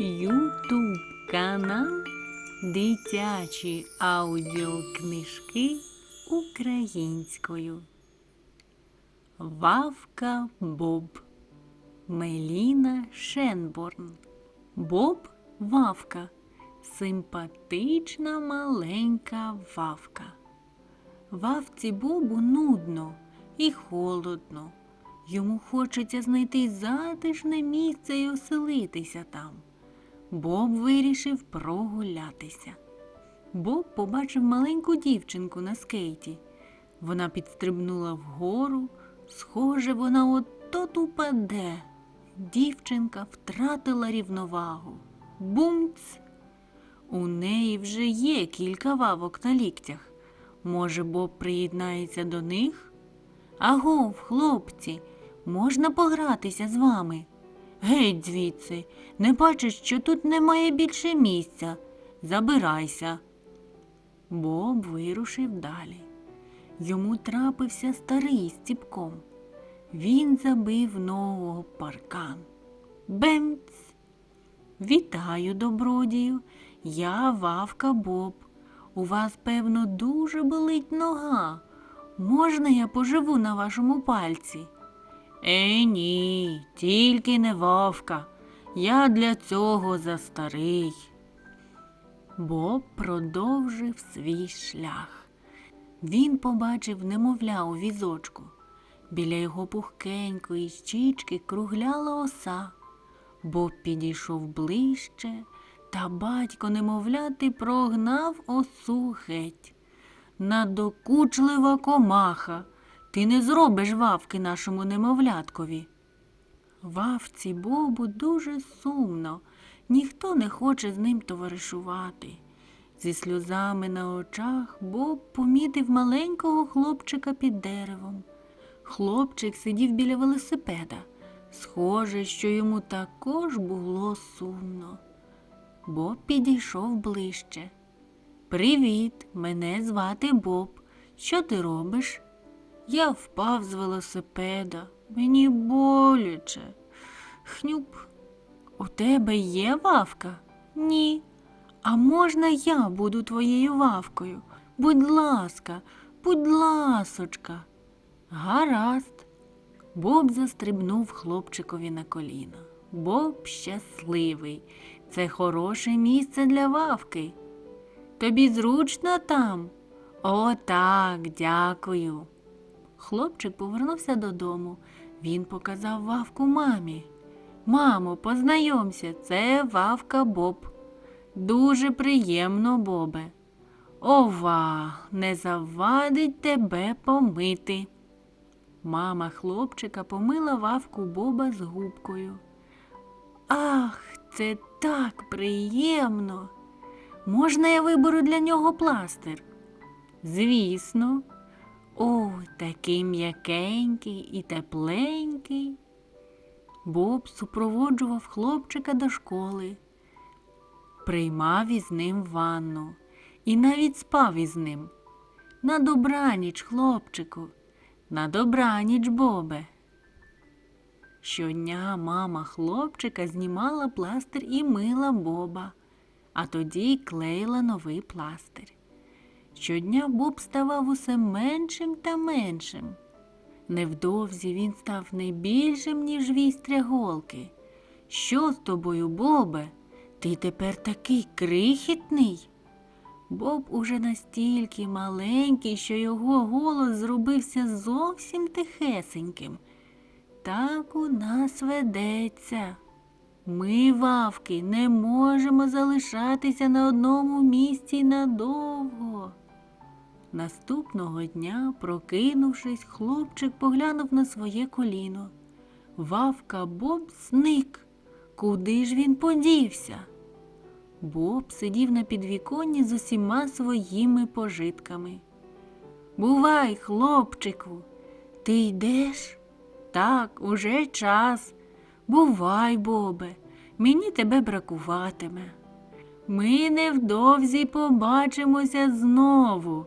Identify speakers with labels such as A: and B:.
A: Ютуб канал Дитячі аудіокнижки українською. Вавка Боб Меліна Шенборн. Боб Вавка. Симпатична маленька вавка. Вавці Бобу нудно і холодно. Йому хочеться знайти затишне місце і оселитися там. Боб вирішив прогулятися. Боб побачив маленьку дівчинку на скейті. Вона підстрибнула вгору, схоже, вона от-от упаде. Дівчинка втратила рівновагу. Бумц! У неї вже є кілька вавок на ліктях. Може, Боб приєднається до них? Агов, хлопці, можна погратися з вами? Геть звідси, не бачиш, що тут немає більше місця. Забирайся. Боб вирушив далі. Йому трапився старий з ціпком. Він забив об паркан. Бемц! Вітаю, добродію. Я Вавка Боб. У вас, певно, дуже болить нога. Можна я поживу на вашому пальці? Е, ні, тільки не вовка. Я для цього застарий. Боб продовжив свій шлях. Він побачив немовля у візочку. Біля його пухкенької щічки кругляла оса. Боб підійшов ближче, та батько немовляти прогнав осу геть. Надокучлива комаха. Ти не зробиш вавки нашому немовляткові. Вавці Бобу дуже сумно, ніхто не хоче з ним товаришувати. Зі сльозами на очах Боб помітив маленького хлопчика під деревом. Хлопчик сидів біля велосипеда. Схоже, що йому також було сумно. Боб підійшов ближче. Привіт, мене звати Боб. Що ти робиш? Я впав з велосипеда. Мені боляче. Хнюп, у тебе є вавка? Ні. А можна я буду твоєю вавкою? Будь ласка, будь ласочка. Гаразд. Боб застрибнув хлопчикові на коліна. Боб щасливий. Це хороше місце для вавки. Тобі зручно там? О, так, дякую. Хлопчик повернувся додому. Він показав вавку мамі. Мамо, познайомся, це вавка Боб. Дуже приємно, Бобе. Ова, не завадить тебе помити. Мама хлопчика помила вавку Боба з губкою. Ах, це так приємно. Можна я виберу для нього пластир? Звісно. О, такий м'якенький і тепленький. Боб супроводжував хлопчика до школи, приймав із ним ванну і навіть спав із ним. На добраніч, хлопчику, на добраніч, Бобе. Щодня мама хлопчика знімала пластир і мила Боба, а тоді клеїла новий пластир. Щодня Боб ставав усе меншим та меншим. Невдовзі він став не більшим, ніж вістря голки. Що з тобою, Бобе? Ти тепер такий крихітний? Боб уже настільки маленький, що його голос зробився зовсім тихесеньким. Так у нас ведеться. Ми, вавки, не можемо залишатися на одному місці надовго. Наступного дня, прокинувшись, хлопчик поглянув на своє коліно. Вавка Боб зник. Куди ж він подівся? Боб сидів на підвіконні з усіма своїми пожитками. Бувай, хлопчику, ти йдеш? Так, уже час. Бувай, Бобе, мені тебе бракуватиме. Ми невдовзі побачимося знову.